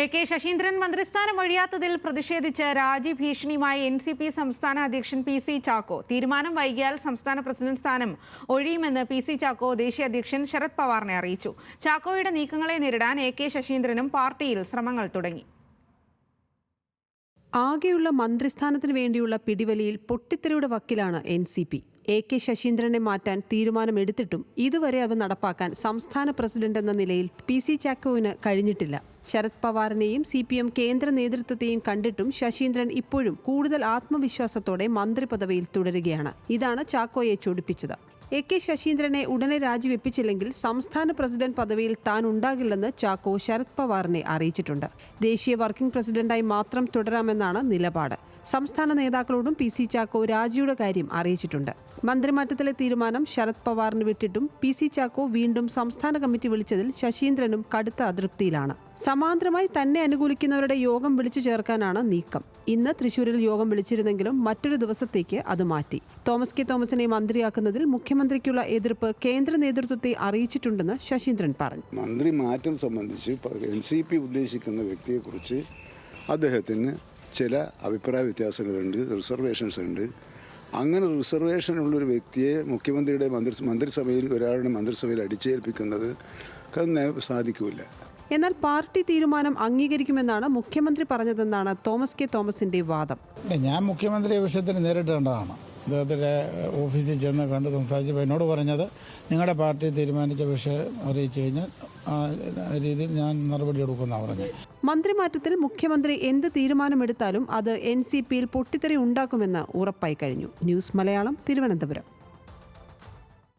A K Saseendran മന്ത്രിസ്ഥാനം ഒഴിയാത്തതിൽ പ്രതിഷേധിച്ച് രാജി ഭീഷണിയുമായി എൻ സി പി സംസ്ഥാന അധ്യക്ഷൻ പി സി ചാക്കോ. തീരുമാനം വൈകിയാൽ സംസ്ഥാന പ്രസിഡന്റ് സ്ഥാനം ഒഴിയുമെന്ന് പി സി ചാക്കോ ദേശീയ അധ്യക്ഷൻ ശരത് പവാറിനെ അറിയിച്ചു. ചാക്കോയുടെ നീക്കങ്ങളെ നേരിടാൻ എ കെ ശശീന്ദ്രനും പാർട്ടിയിൽ ശ്രമങ്ങൾ തുടങ്ങി. ആകെയുള്ള മന്ത്രിസ്ഥാനത്തിന് വേണ്ടിയുള്ള പിടിവലിയിൽ പൊട്ടിത്തെറിയുടെ വക്കിലാണ് N C P. A K ശശീന്ദ്രനെ മാറ്റാൻ തീരുമാനമെടുത്തിട്ടും ഇതുവരെ അവ നടപ്പാക്കാൻ സംസ്ഥാന പ്രസിഡന്റ് എന്ന നിലയിൽ പി സി ചാക്കോവിന് കഴിഞ്ഞിട്ടില്ല. ശരത് പവാറിനെയും സി പി എം കേന്ദ്ര നേതൃത്വത്തെയും കണ്ടിട്ടും ശശീന്ദ്രൻ ഇപ്പോഴും കൂടുതൽ ആത്മവിശ്വാസത്തോടെ മന്ത്രിപദവിയിൽ തുടരുകയാണ്. ഇതാണ് ചാക്കോയെ ചൊടിപ്പിച്ചത്. എ കെ ശശീന്ദ്രനെ ഉടനെ രാജിവെപ്പിച്ചില്ലെങ്കിൽ സംസ്ഥാന പ്രസിഡന്റ് പദവിയിൽ താൻ ഉണ്ടാകില്ലെന്ന് ചാക്കോ ശരത് പവാറിനെ അറിയിച്ചിട്ടുണ്ട്. ദേശീയ വർക്കിംഗ് പ്രസിഡന്റായി മാത്രം തുടരാമെന്നാണ് നിലപാട്. സംസ്ഥാന നേതാക്കളോടും പി സി ചാക്കോ രാജിയുടെ കാര്യം അറിയിച്ചിട്ടുണ്ട്. മന്ത്രിമാറ്റത്തിലെ തീരുമാനം ശരത് പവാറിന് വിട്ടിട്ടും പി സി ചാക്കോ വീണ്ടും സംസ്ഥാന കമ്മിറ്റി വിളിച്ചതിൽ ശശീന്ദ്രനും കടുത്ത അതൃപ്തിയിലാണ്. സമാന്തരമായി തന്നെ അനുകൂലിക്കുന്നവരുടെ യോഗം വിളിച്ചു ചേർക്കാനാണ് നീക്കം. ഇന്ന് തൃശൂരിൽ യോഗം വിളിച്ചിരുന്നെങ്കിലും മറ്റൊരു ദിവസത്തേക്ക് അത് മാറ്റി. തോമസ് കെ തോമസിനെ മന്ത്രിയാക്കുന്നതിൽ മുഖ്യമന്ത്രിക്കുള്ള എതിർപ്പ് കേന്ദ്ര നേതൃത്വത്തെ അറിയിച്ചിട്ടുണ്ടെന്ന് ശശീന്ദ്രൻ പറഞ്ഞു. മന്ത്രി മാറ്റം സംബന്ധിച്ച് എൻ സി പി ഉദ്ദേശിക്കുന്ന വ്യക്തിയെക്കുറിച്ച് അദ്ദേഹത്തിന് ചില അഭിപ്രായ വ്യത്യാസങ്ങളുണ്ട് റിസർവേഷൻസ് ഉണ്ട്. അങ്ങനെ റിസർവേഷൻ ഉള്ളൊരു വ്യക്തിയെ മുഖ്യമന്ത്രിയുടെ മന്ത്രി മന്ത്രിസഭയിൽ ഒരാളുടെ മന്ത്രിസഭയിൽ അടിച്ചേൽപ്പിക്കുന്നത് സാധിക്കില്ല എന്നാൽ പാർട്ടി തീരുമാനം അംഗീകരിക്കുമെന്നാണ് മുഖ്യമന്ത്രി പറഞ്ഞതെന്നാണ് തോമസ് കെ തോമസിന്റെ വാദം. ഞാൻ മുഖ്യമന്ത്രി വിഷയത്തിന് നേരിട്ട് കണ്ടതാണ് അദ്ദേഹത്തിന്റെ ഓഫീസിൽ ചെന്ന് കണ്ട് സംസാരിച്ചപ്പോൾ എന്നോട് പറഞ്ഞത് നിങ്ങളുടെ പാർട്ടി തീരുമാനിച്ച വിഷയം അറിയിച്ചു കഴിഞ്ഞാൽ ആ രീതിയിൽ ഞാൻ നടപടി എടുക്കുമെന്നാണ് പറഞ്ഞത്. മന്ത്രിമാറ്റത്തിൽ മുഖ്യമന്ത്രി എന്ത് തീരുമാനമെടുത്താലും അത് എൻ സി പിയിൽ പൊട്ടിത്തെറി ഉണ്ടാക്കുമെന്ന് ഉറപ്പായി കഴിഞ്ഞു. ന്യൂസ് മലയാളം തിരുവനന്തപുരം.